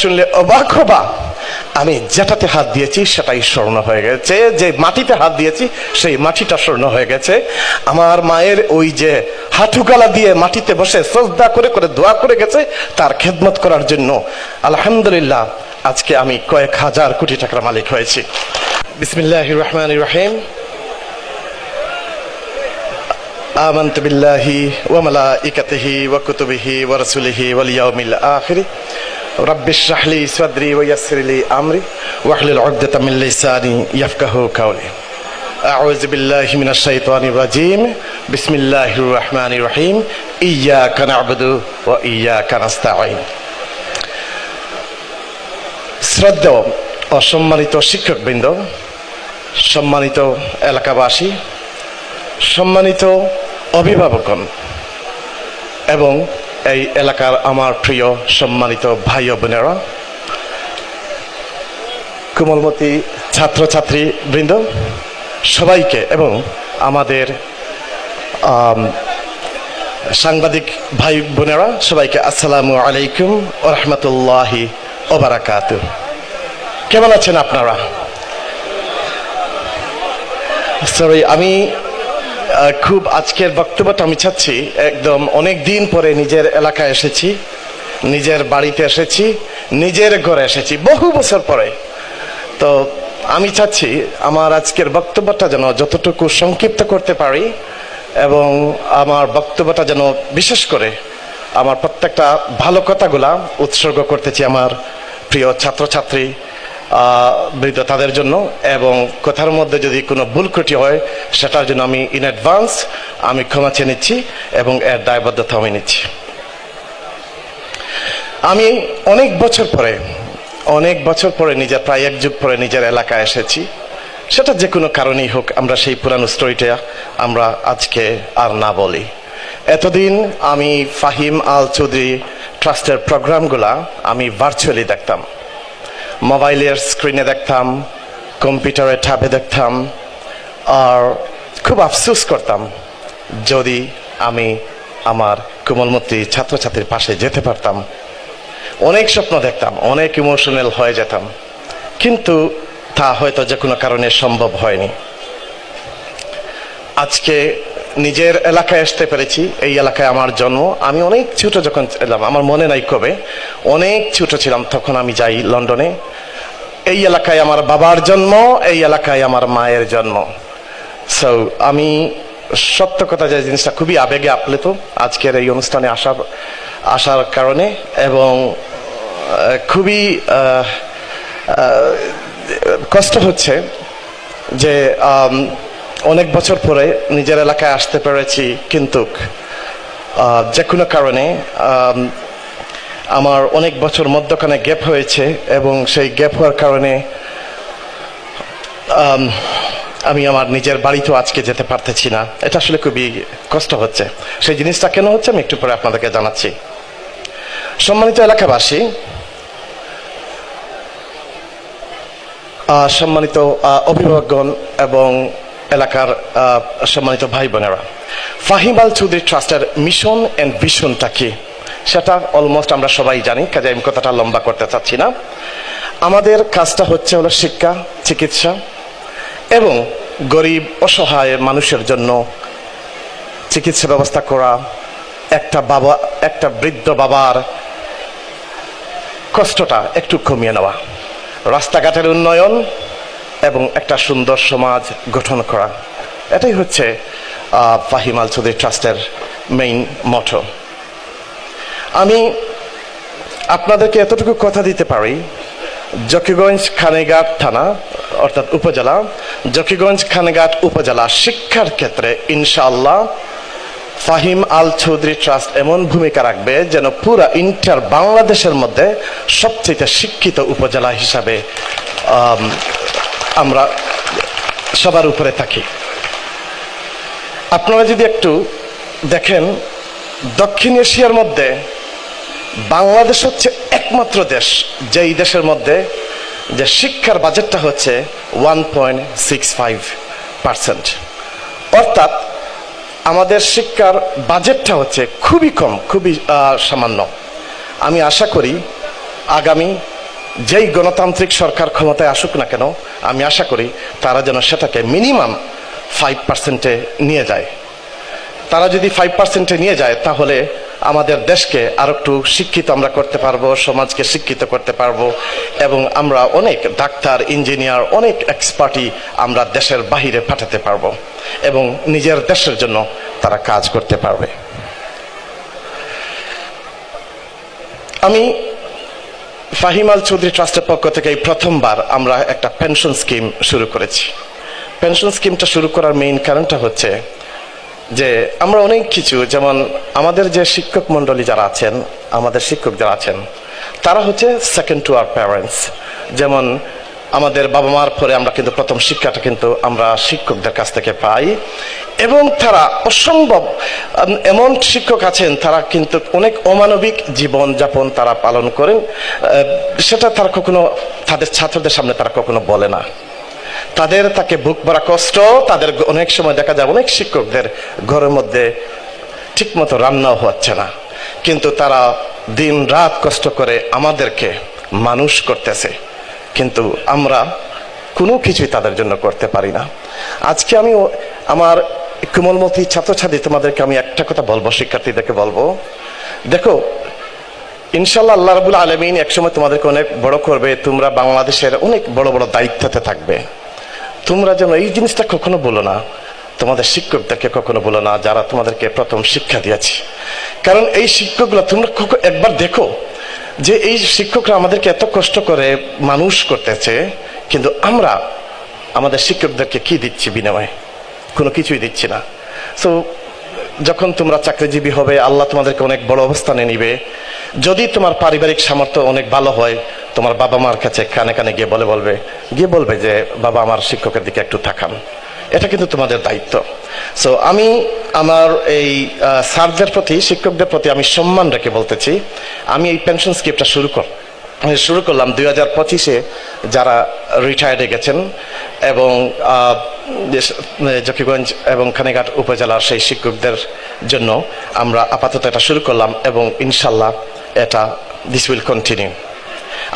শুনলে অবাক হবা আমি যেটাতে হাত দিয়েছি সেটাই স্বর্ণ হয়ে গেছে যে মাটিতে হাত দিয়েছি সেই মাটিটা স্বর্ণ হয়ে গেছে আমার মায়ের ওই যে হাঁটুগালা দিয়ে মাটিতে বসে সজদা করে করে দোয়া করে গেছে তার খেদমত করার জন্য আলহামদুলিল্লাহ আজকে আমি কয়েক হাজার কোটি টাকার মালিক হয়েছি বিসমিল্লাহ রহমান রহিম آمنت بالله وملائكته وكتبه ورسله واليوم الآخر رب اشرح لي صدري ويسر لي أمري واحلل عقدة من لساني يفقه قولي أعوذ بالله من الشيطان الرجيم بسم الله الرحمن الرحيم إياك نعبد وإياك نستعين শ্রদ্ধ অসম্মানিত শিক্ষকবৃন্দ সম্মানিত এলাকাবাসী সম্মানিত অভিভাবকগণ এবং এই এলাকার আমার প্রিয় সম্মানিত ভাই বোনেরা। কোমলমতি ছাত্রছাত্রী বৃন্দ, সবাইকে এবং আমাদের সাংবাদিক ভাই বোনেরা, সবাইকে আসসালামু আলাইকুম রহমতুল্লাহি ওবারাকাত কেমন আছেন আপনারা? সরি আমি খুব আজকের বক্তব্যটা আমি চাচ্ছি, একদম অনেক দিন পরে নিজের এলাকায় এসেছি, নিজের বাড়িতে এসেছি, নিজের ঘরে এসেছি, বহু বছর পরে। তো আমি চাচ্ছি আমার আজকের বক্তব্যটা যেন যতটুকু সংক্ষিপ্ত করতে পারি এবং আমার বক্তব্যটা যেন বিশেষ করে আমার প্রত্যেকটা ভালো কথাগুলা উৎসর্গ করতেছি আমার প্রিয় ছাত্রছাত্রী বৃদ্ধ তাদের জন্য এবং কথার মধ্যে যদি কোনো ভুল ত্রুটি হয়, সেটার জন্য আমি ইন অ্যাডভান্স আমি ক্ষমা চেয়ে নিচ্ছি এবং এর দায়বদ্ধতা আমি নিচ্ছি। আমি অনেক বছর পরে, অনেক বছর পরে নিজের, প্রায় এক যুগ পরে নিজের এলাকায় এসেছি। সেটা যে কোনো কারণেই হোক, আমরা সেই পুরানো স্টোরিটা আমরা আজকে আর না বলি। এতদিন আমি ফাহিম আল চৌধুরী ট্রাস্টের প্রোগ্রামগুলা আমি ভার্চুয়ালি দেখতাম। মোবাইলের স্ক্রিনে দেখতাম কম্পিউটারে ট্যাবে দেখতাম, আর খুব আফসোস করতাম যদি আমি আমার কোমলমতি ছাত্রছাত্রীর পাশে যেতে পারতাম। অনেক স্বপ্ন দেখতাম, অনেক ইমোশনাল হয়ে যেতাম। কিন্তু তা হয়তো যে কোনো কারণে সম্ভব হয়নি। আজকে নিজের এলাকায় আসতে পেরেছি, এই এলাকায় আমার জন্ম। আমি অনেক ছোট যখন এলাম, আমার মনে নাই কবে, অনেক ছোট ছিলাম, তখন আমি যাই লন্ডনে। এই এলাকায় আমার বাবার জন্ম, এই এলাকায় আমার মায়ের জন্ম। সো আমি সত্য কথা যে জিনিসটা খুবই আবেগে আপ্লুত আজকের এই অনুষ্ঠানে আসার আসার কারণে এবং খুবই কষ্ট হচ্ছে যে অনেক বছর পরে নিজের এলাকায় আসতে পেরেছি, কিন্তু যে কোনো কারণে আমার অনেক বছর মধ্যখানে গ্যাপ হয়েছে এবং সেই গ্যাপ হওয়ার কারণে, আমি আমার নিজের বাড়িতেও আজকে যেতে পারতেছি না। এটা আসলে খুবই কষ্ট হচ্ছে। সেই জিনিসটা কেন হচ্ছে আমি একটু পরে আপনাদেরকে জানাচ্ছি। সম্মানিত এলাকাবাসী সম্মানিত অভিভাবকগণ এবং এলাকার সম্মানিত ভাই বোনেরা ফাহিম আল চৌধুরী ট্রাস্টের মিশন অ্যান্ড ভিশনটা কি? সেটা অলমোস্ট আমরা সবাই জানি কাজে আমি কথাটা লম্বা করতে চাচ্ছি না। আমাদের কাজটা হচ্ছে হলো শিক্ষা, চিকিৎসা এবং গরিব, অসহায় মানুষের জন্য চিকিৎসা ব্যবস্থা করা, একটা বাবা, একটা বৃদ্ধ বাবার কষ্টটা একটু কমিয়ে নেওয়া। রাস্তাঘাটের উন্নয়ন এবং একটা সুন্দর সমাজ গঠন করা। এটাই হচ্ছে ফাহিম আল চৌধুরী ট্রাস্টের মেইন মটো আমি আপনাদেরকে এতটুকু কথা দিতে পারি, জকিগঞ্জ খানেঘাট থানা, অর্থাৎ উপজেলা। জকিগঞ্জ খানেঘাট উপজেলা শিক্ষার ক্ষেত্রে ইনশাআল্লাহ ফাহিম আল চৌধুরী ট্রাস্ট এমন ভূমিকা রাখবে যেন পুরা ইন্টার বাংলাদেশের মধ্যে সবচেয়ে শিক্ষিত উপজেলা হিসাবে আমরা সবার উপরে থাকি। আপনারা যদি একটু দেখেন, দক্ষিণ এশিয়ার মধ্যে বাংলাদেশ হচ্ছে একমাত্র দেশ, যেই দেশের মধ্যে যে শিক্ষার বাজেটটা হচ্ছে one point six five percent অর্থাৎ আমাদের শিক্ষার বাজেটটা হচ্ছে খুবই কম, খুবই সামান্য। আমি আশা করি আগামী যেই গণতান্ত্রিক সরকার ক্ষমতায় আসুক না কেন, আমি আশা করি তারা যেন সেটাকে মিনিমাম ফাইভ পার্সেন্টে নিয়ে যায়। তারা যদি ফাইভ পার্সেন্টে নিয়ে যায়, তাহলে আমাদের দেশকে আর একটু শিক্ষিত আমরা করতে পারব, সমাজকে শিক্ষিত করতে পারব, এবং আমরা অনেক ডাক্তার, ইঞ্জিনিয়ার, অনেক এক্সপার্টি আমরা দেশের বাহিরে পাঠাতে পারব, এবং নিজের দেশের জন্য তারা কাজ করতে পারবে। আমি ফাহিমাল চৌধুরী ট্রাস্টের পক্ষ থেকে এই প্রথমবার আমরা একটা পেনশন স্কিম শুরু করেছি। পেনশন স্কিমটা শুরু করার মেইন কারণটা হচ্ছে যে আমরা অনেক কিছু, যেমন আমাদের যে শিক্ষক মণ্ডলী যারা আছেন, আমাদের শিক্ষক যারা আছেন, তারা হচ্ছে সেকেন্ড টু আর প্যারেন্টস যেমন আমাদের বাবা মার পরে আমরা কিন্তু প্রথম শিক্ষাটা কিন্তু আমরা শিক্ষকদের কাছ থেকে পাই। এবং তারা অসম্ভব এমন শিক্ষক আছেন, তারা কিন্তু অনেক অমানবিক জীবন যাপন তারা পালন করেন। সেটা তারা কখনো, তাদের ছাত্রদের সামনে তারা কখনো বলে না। তাদের তাকে বুক ভরা কষ্ট, তাদের অনেক সময় দেখা যায় অনেক শিক্ষকদের ঘরের মধ্যে ঠিকমতো রান্নাও হচ্ছে না। কিন্তু তারা দিন রাত কষ্ট করে আমাদেরকে মানুষ করতেছে। কিন্তু আমরা কোনো কিছুই তাদের জন্য করতে পারি না। আজকে আমি আমার কোমলমতি ছাত্রছাত্রী, তোমাদেরকে আমি একটা কথা বলব, শিক্ষার্থীদেরকে বলব। দেখো ইনশাল্লাহ আল্লাহ রাবুল আলমিন একসময় তোমাদেরকে অনেক বড় করবে, তোমরা বাংলাদেশের অনেক বড় বড় দায়িত্বতে থাকবে। তোমরা যেন এই জিনিসটা কখনো বলো না, তোমাদের শিক্ষকদেরকে কখনো বলো না, যারা তোমাদেরকে প্রথম শিক্ষা দিয়েছে। কারণ এই শিক্ষকগুলো তোমরা একবার দেখো যে এই শিক্ষকরা আমাদেরকে এত কষ্ট করে মানুষ করতেছে, কিন্তু আমরা আমাদের শিক্ষকদেরকে কি দিচ্ছি বিনিময়ে? কোনো কিছুই দিচ্ছি না। সো যখন তোমরা চাকরিজীবী হবে, আল্লাহ তোমাদেরকে অনেক বড় অবস্থানে নিবে। যদি তোমার পারিবারিক সামর্থ্য অনেক ভালো হয়, তোমার বাবা মার কাছে কানে কানে গিয়ে বলে বলবে, গিয়ে বলবে যে, বাবা আমার শিক্ষকের দিকে একটু তাকান। এটা কিন্তু তোমাদের দায়িত্ব। সো আমি আমার এই স্যারদের প্রতি, শিক্ষকদের প্রতি আমি সম্মান রেখে বলতেছি, আমি এই পেনশন স্কিমটা শুরু কর শুরু করলাম দুই হাজার পঁচিশে যারা রিটায়ার্ডে গেছেন এবং জকিগঞ্জ এবং খানিঘাট উপজেলার সেই শিক্ষকদের জন্য আমরা আপাতত এটা শুরু করলাম এবং ইনশাল্লাহ এটা দিস উইল কন্টিনিউ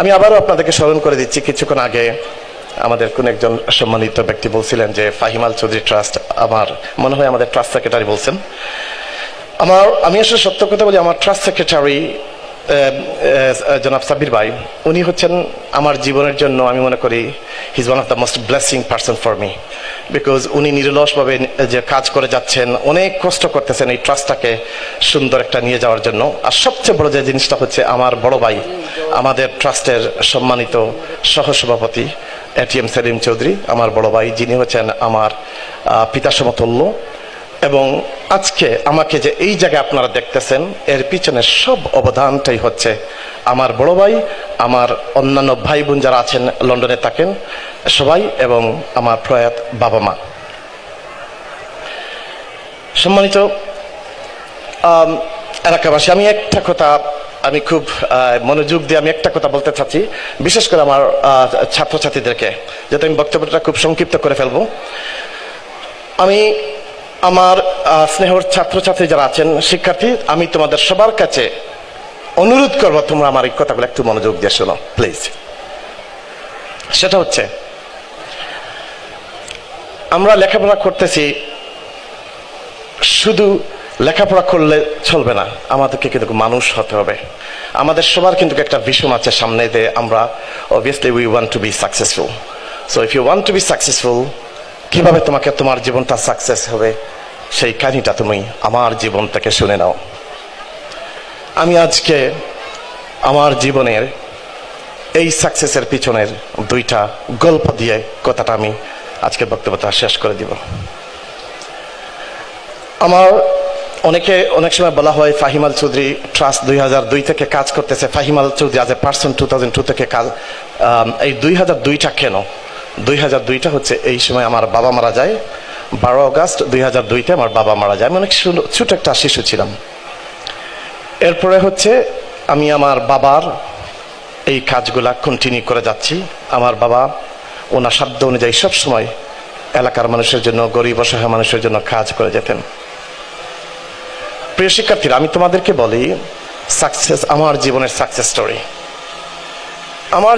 আমি আবারও আপনাদেরকে স্মরণ করে দিচ্ছি, কিছুক্ষণ আগে আমাদের কোন একজন সম্মানিত ব্যক্তি বলছিলেন যে ফাহিমাল চৌধুরী ট্রাস্ট আমার মনে হয় আমাদের ট্রাস্ট সেক্রেটারি বলছেন। আমার, আমি আসলে সত্য কথা বলি, আমার ট্রাস্ট সেক্রেটারি জনাব সাবির ভাই, উনি হচ্ছেন আমার জীবনের জন্য, আমি মনে করি his one of the most blessing person for me because উনি নিরলসভাবে যে কাজ করে যাচ্ছেন, অনেক কষ্ট করতেছেন এই ট্রাস্টটাকে সুন্দর একটা নিয়ে যাওয়ার জন্য। আর সবচেয়ে বড় যে জিনিসটা হচ্ছে, আমার বড় ভাই, আমাদের ট্রাস্টের সম্মানিত সহসভাপতি এটিএম সেলিম চৌধুরী আমার বড় ভাই, যিনি হচ্ছেন আমার পিতা সমতুল্য। এবং আজকে আমাকে যে এই জায়গায় আপনারা দেখতেছেন, এর পিছনে সব অবদানটাই হচ্ছে আমার বড় ভাই, আমার অন্যান্য ভাই বোন যারা আছেন, লন্ডনে থাকেন সবাই, এবং আমার প্রয়াত বাবা মা। সম্মানিত এলাকাবাসী, আমি একটা কথা আমি খুব মনোযোগ দিয়ে আমি একটা কথা বলতে চাচ্ছি। বিশেষ করে আমার ছাত্রছাত্রীদেরকে, যাতে আমি বক্তব্যটা খুব সংক্ষিপ্ত করে ফেলব। আমি আমার স্নেহর ছাত্রছাত্রী যারা আছেন, শিক্ষার্থী, আমি তোমাদের সবার কাছে অনুরোধ করব তোমরা আমার এই কথাগুলো একটু মনোযোগ দিয়ে শোনো, প্লিজ। সেটা হচ্ছে, আমরা লেখাপড়া করতেছি শুধু লেখাপড়া করলে চলবে না। আমাদেরকে কিন্তু মানুষ হতে হবে। আমাদের সবার কিন্তু একটা ভীষণ আছে সামনে যে আমরা obviously we want to be successful so if you want to be successful কীভাবে তোমাকে তোমার জীবনটা সাকসেস হবে? সেই কাহিনীটা তুমি আমার জীবন থেকে শুনে নাও। আমি আজকে আমার জীবনের এই সাকসেসের পিছনের দুইটা গল্প দিয়ে কথাটা আমি আজকে বক্তব্যটা শেষ করে দিব। আমার অনেকে অনেক সময় বলা হয় ফাহিমাল চৌধুরী ট্রাস্ট দুই হাজার দুই থেকে কাজ করতেছে। ফাহিমাল চৌধুরী আজ a person two thousand two থেকে কাজ এই দুই হাজার দুইটা কেন? দুই হাজার দুইটা হচ্ছে এই সময় আমার বাবা মারা যায়। বারো আগস্ট দুই হাজার দুইতে আমার বাবা মারা যায়। আমি অনেক ছোট একটা শিশু ছিলাম। এরপরে হচ্ছে আমি আমার বাবার এই কাজগুলা কন্টিনিউ করে যাচ্ছি। আমার বাবা ওনার সাধ্য অনুযায়ী সবসময় এলাকার মানুষের জন্য, গরিব অসহায় মানুষের জন্য কাজ করে যেতেন। প্রিয় শিক্ষার্থীরা আমি তোমাদেরকে বলি সাকসেস আমার জীবনের সাকসেস স্টোরি আমার